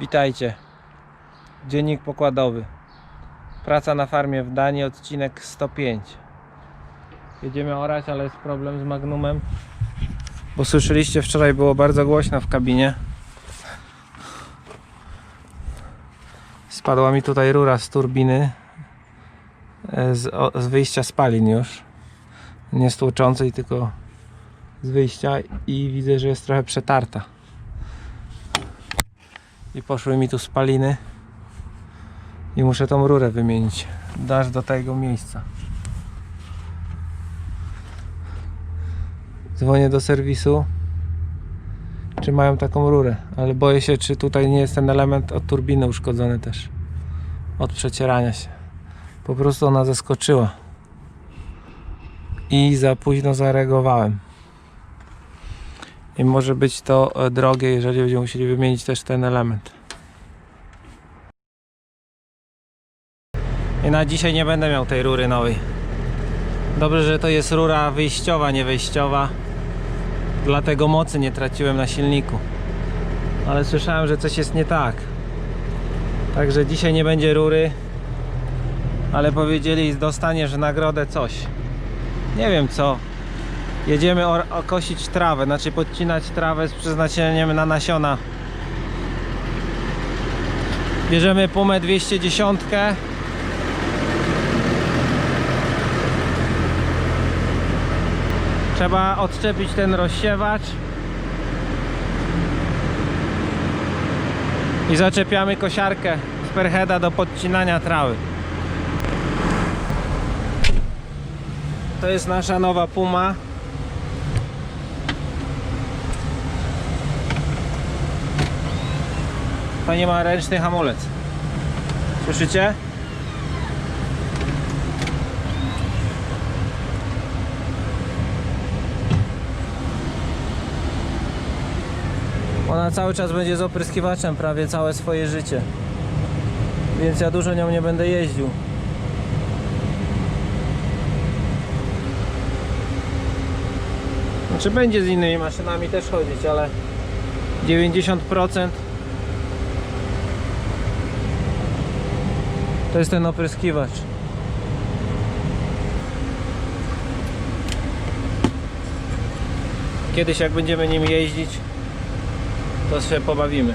Witajcie. Dziennik pokładowy. Praca na farmie w Danii, odcinek 105. Jedziemy orać, ale jest problem z Magnumem. Bo słyszeliście, wczoraj było bardzo głośno w kabinie. Spadła mi tutaj rura z turbiny. e, Z, o, z wyjścia spalin już. Nie z tłoczącej, tylko z wyjścia i widzę, że jest trochę przetarta i poszły mi tu spaliny. I muszę tą rurę wymienić. Dasz do tego miejsca. Dzwonię do serwisu. Czy mają taką rurę? Ale boję się czy tutaj nie jest ten element od turbiny uszkodzony też. Od przecierania się. Po prostu ona zaskoczyła. I za późno zareagowałem i może być to e, drogie, jeżeli będziemy musieli wymienić też ten element. I na dzisiaj nie będę miał tej rury nowej. Dobrze, że to jest rura wyjściowa, nie wejściowa. Dlatego mocy nie traciłem na silniku. Ale słyszałem, że coś jest nie tak. Także dzisiaj nie będzie rury. Ale powiedzieli, dostaniesz nagrodę coś. Nie wiem co. Jedziemy okosić trawę, znaczy podcinać trawę z przeznaczeniem na nasiona. Bierzemy Pumę 210. Trzeba odczepić ten rozsiewacz. I zaczepiamy kosiarkę z perheada do podcinania trawy. To jest nasza nowa Puma. To nie ma ręczny hamulec. Słyszycie? Ona cały czas będzie z opryskiwaczem prawie całe swoje życie. Więc ja dużo nią nie będę jeździł. Znaczy będzie z innymi maszynami też chodzić, ale 90% To jest ten opryskiwacz. Kiedyś jak będziemy nim jeździć, to się pobawimy.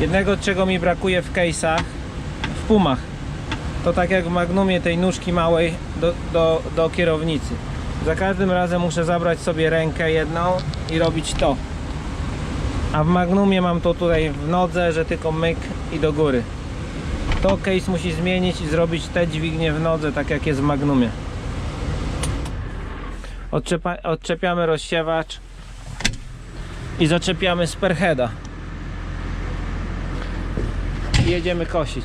Jednego czego mi brakuje w case'ach, w pumach, to tak jak w Magnumie tej nóżki małej do, do, do kierownicy. Za każdym razem muszę zabrać sobie rękę jedną i robić to. A w Magnumie mam to tutaj w nodze, że tylko myk i do góry. To case musi zmienić i zrobić te dźwignie w nodze, tak jak jest w Magnumie. Odczepa, odczepiamy rozsiewacz i zaczepiamy sperheada. Jedziemy kosić.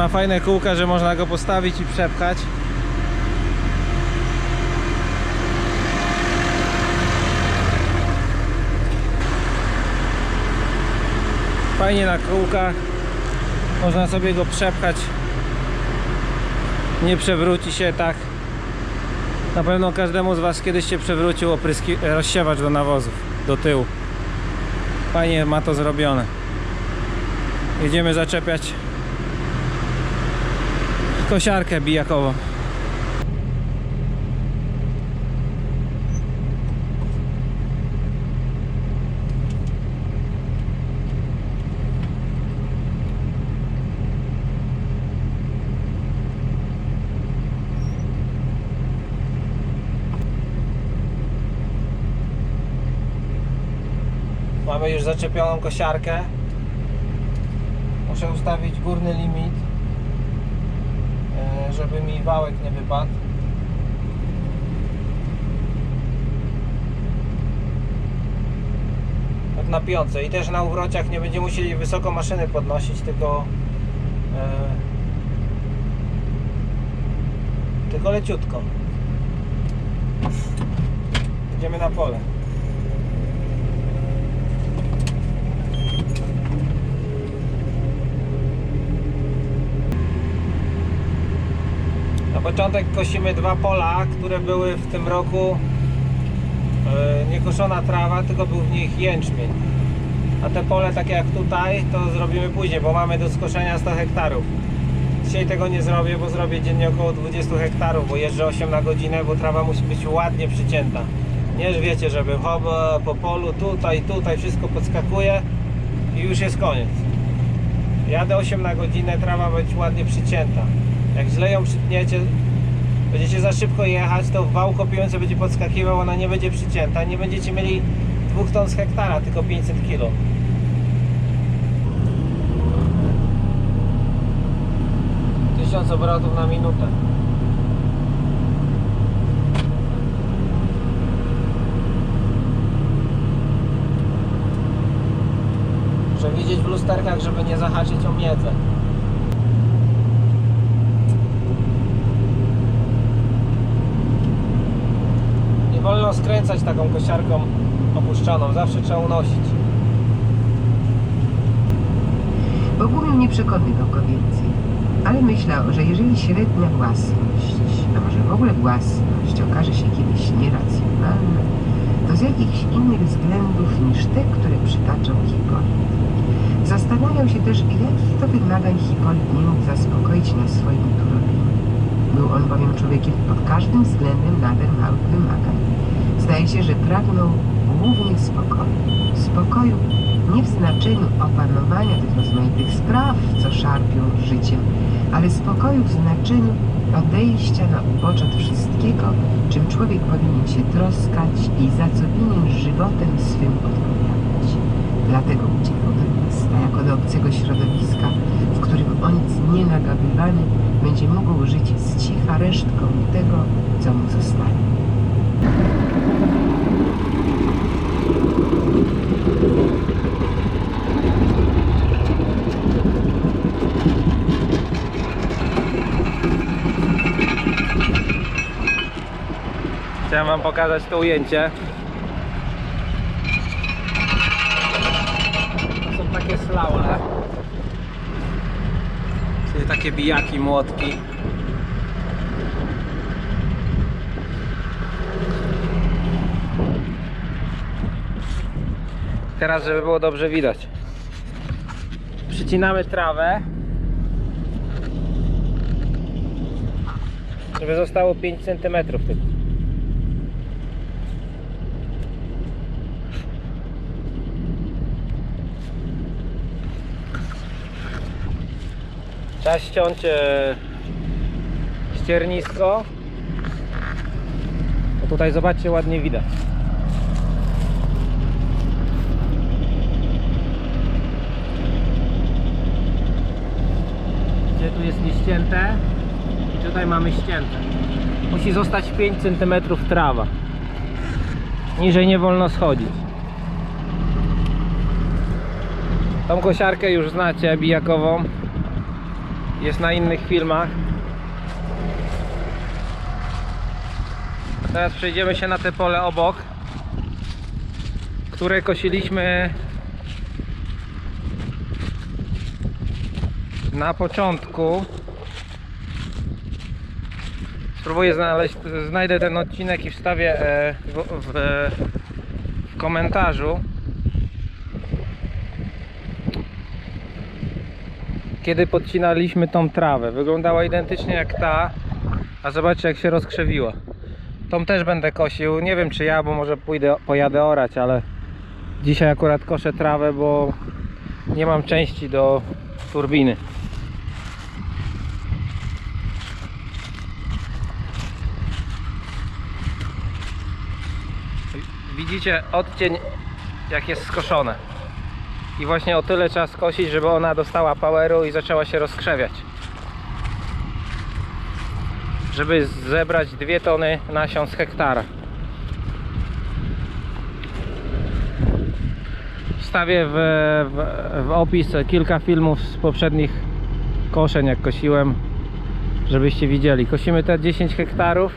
Ma fajne kółka, że można go postawić i przepchać. Fajnie na kółkach. Można sobie go przepchać. Nie przewróci się tak. Na pewno każdemu z Was kiedyś się przewrócił opryski, rozsiewacz do nawozów, do tyłu. Fajnie ma to zrobione. Jedziemy zaczepiać kosiarkę bijakową. Mamy już zaczepioną kosiarkę. Muszę ustawić górny limit żeby mi wałek nie wypadł. e, na piące i też na uwrociach nie będziemy musieli wysoko maszyny podnosić, tylko e, tylko leciutko. Idziemy na pole. Na początek kosimy dwa pola, które były w tym roku e, nie koszona trawa, tylko był w nich jęczmień. A te pole takie jak tutaj, to zrobimy później, bo mamy do skoszenia 100 hektarów. Dzisiaj tego nie zrobię, bo zrobię dziennie około 20 hektarów, bo jeżdżę 8 na godzinę, bo trawa musi być ładnie przycięta. Nie, wiecie, żeby hop po polu, tutaj, tutaj, wszystko podskakuje i już jest koniec. Jadę 8 na godzinę, trawa być ładnie przycięta. Jak źle ją przytniecie, będziecie za szybko jechać, to wał kopiujący będzie podskakiwał, ona nie będzie przycięta. Nie będziecie mieli 2 ton z hektara, tylko 500 kg. Tysiąc obrotów na minutę. Muszę widzieć w lusterkach, żeby nie zahaczyć o miedzę. Nie skręcać taką kosiarką opuszczoną, zawsze trzeba unosić. Bogumił nie przekonywał więcej, ale myślał, że jeżeli średnia własność, a może w ogóle własność okaże się kiedyś nieracjonalna, to z jakichś innych względów niż te, które przytaczał Hipolit. Zastanawiał się też, jakich to wymagań Hipolit nie mógł zaspokoić na swoim turobinie. Był on bowiem człowiekiem pod każdym względem nader małych wymagań. Zdaje się, że pragnął głównie spokoju. Spokoju nie w znaczeniu opanowania tych rozmaitych spraw, co szarpią życiem, ale spokoju w znaczeniu odejścia na ubocze od wszystkiego, czym człowiek powinien się troskać i za co winien żywotem swym odpowiadać. Dlatego uciekał do miasta, jako do obcego środowiska, w którym o nic nie nagabywany będzie mógł żyć z cicha resztką tego, co mu zostanie. Chciałem wam pokazać to ujęcie. To są takie slaule. Czyli takie bijaki, młotki. Teraz, żeby było dobrze widać. Przycinamy trawę. Żeby zostało 5 cm tylko. Trzeba ściąć e, ściernisko. O tutaj zobaczcie, ładnie widać. Nieścięte i tutaj mamy ścięte. Musi zostać 5 cm trawa. Niżej nie wolno schodzić. Tą kosiarkę już znacie, bijakową jest na innych filmach. Teraz przejdziemy się na te pole obok, które kosiliśmy na początku. Spróbuję znaleźć, znajdę ten odcinek i wstawię e, w, w, w komentarzu. kiedy podcinaliśmy tą trawę. Wyglądała identycznie jak ta, a zobaczcie jak się rozkrzewiła. Tą też będę kosił. Nie wiem czy ja, bo może pójdę, pojadę orać, ale dzisiaj akurat koszę trawę, bo nie mam części do turbiny. Widzicie odcień jak jest skoszone. I właśnie o tyle trzeba skosić, żeby ona dostała poweru i zaczęła się rozkrzewiać. Żeby zebrać 2 tony nasion z hektara. wstawię w, w, w opis kilka filmów z poprzednich koszeń, jak kosiłem, żebyście widzieli. Kosimy te 10 hektarów,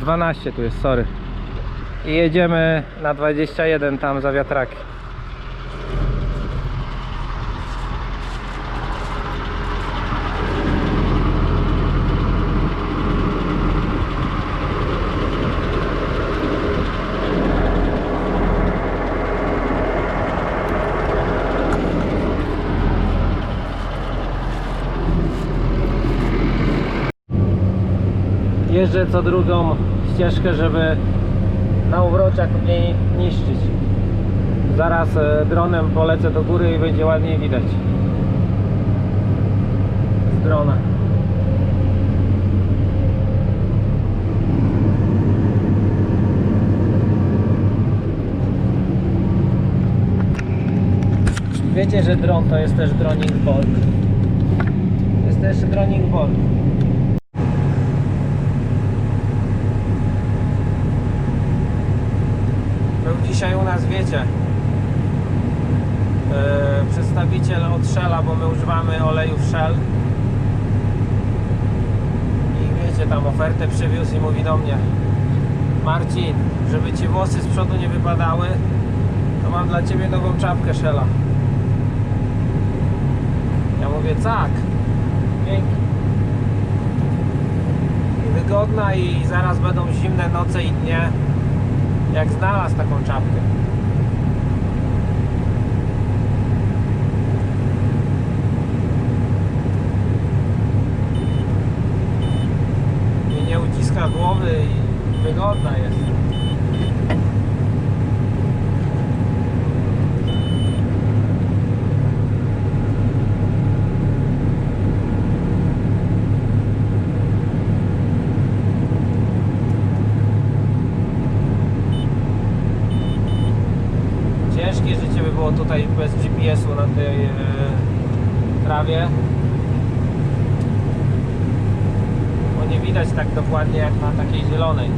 12 tu jest, sorry. I jedziemy na 21 tam za wiatraki. Jeżdżę co drugą ścieżkę, żeby na uwroczach mniej niszczyć. Zaraz e, dronem polecę do góry i będzie ładniej widać. Z drona. Wiecie, że dron to jest też droning board. Jest też droning board. Był dzisiaj u nas, wiecie, yy, przedstawiciel od Shella, bo my używamy olejów Shell. I wiecie, tam ofertę przywiózł i mówi do mnie Marcin, żeby ci włosy z przodu nie wypadały, to mam dla ciebie nową czapkę Shella. Ja mówię, tak, dzięki. I wygodna i zaraz będą zimne noce i dnie jak znalazł taką czapkę. I nie uciska głowy i wygodna jest. Ciężkie życie by było tutaj bez GPS-u na tej e, trawie. Bo nie widać tak dokładnie jak na takiej zielonej.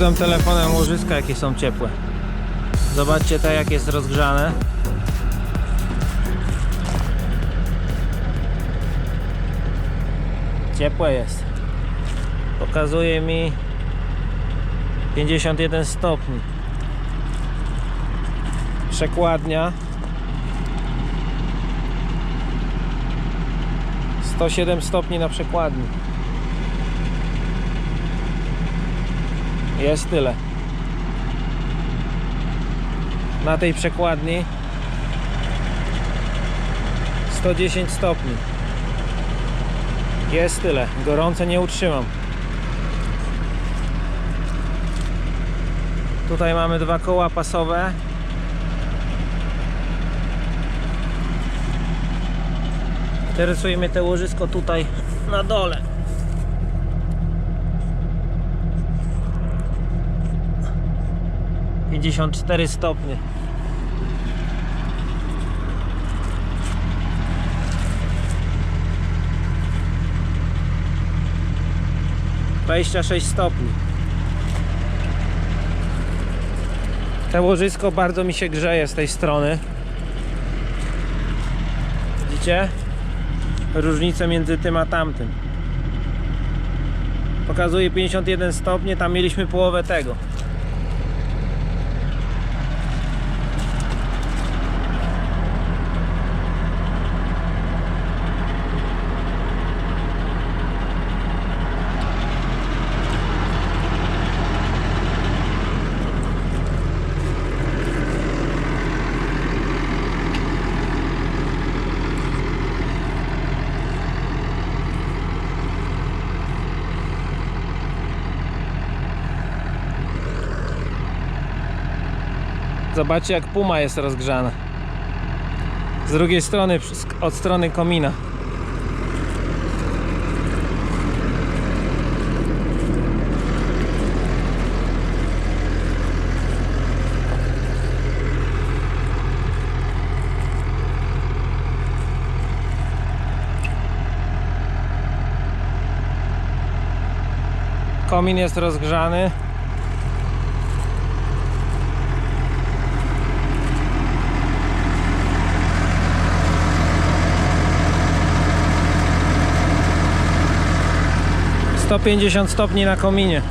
Sprawdzam telefonem łożyska jakie są ciepłe. Zobaczcie te jak jest rozgrzane. Ciepłe jest. Pokazuje mi 51 stopni. Przekładnia 107 stopni na przekładni. Jest tyle. Na tej przekładni 110 stopni. Jest tyle. Gorące nie utrzymam. Tutaj mamy dwa koła pasowe. Interesuje mnie te łożysko tutaj na dole. Pięćdziesiąt cztery stopnie. Dwadzieścia sześć stopni. Te łożysko bardzo mi się grzeje z tej strony. Widzicie? różnicę między tym a tamtym. Pokazuje 51 stopni, tam mieliśmy połowę tego. Zobaczcie jak puma jest rozgrzana. Z drugiej strony, od strony komina. Komin jest rozgrzany. Sto pięćdziesiąt stopni na kominie.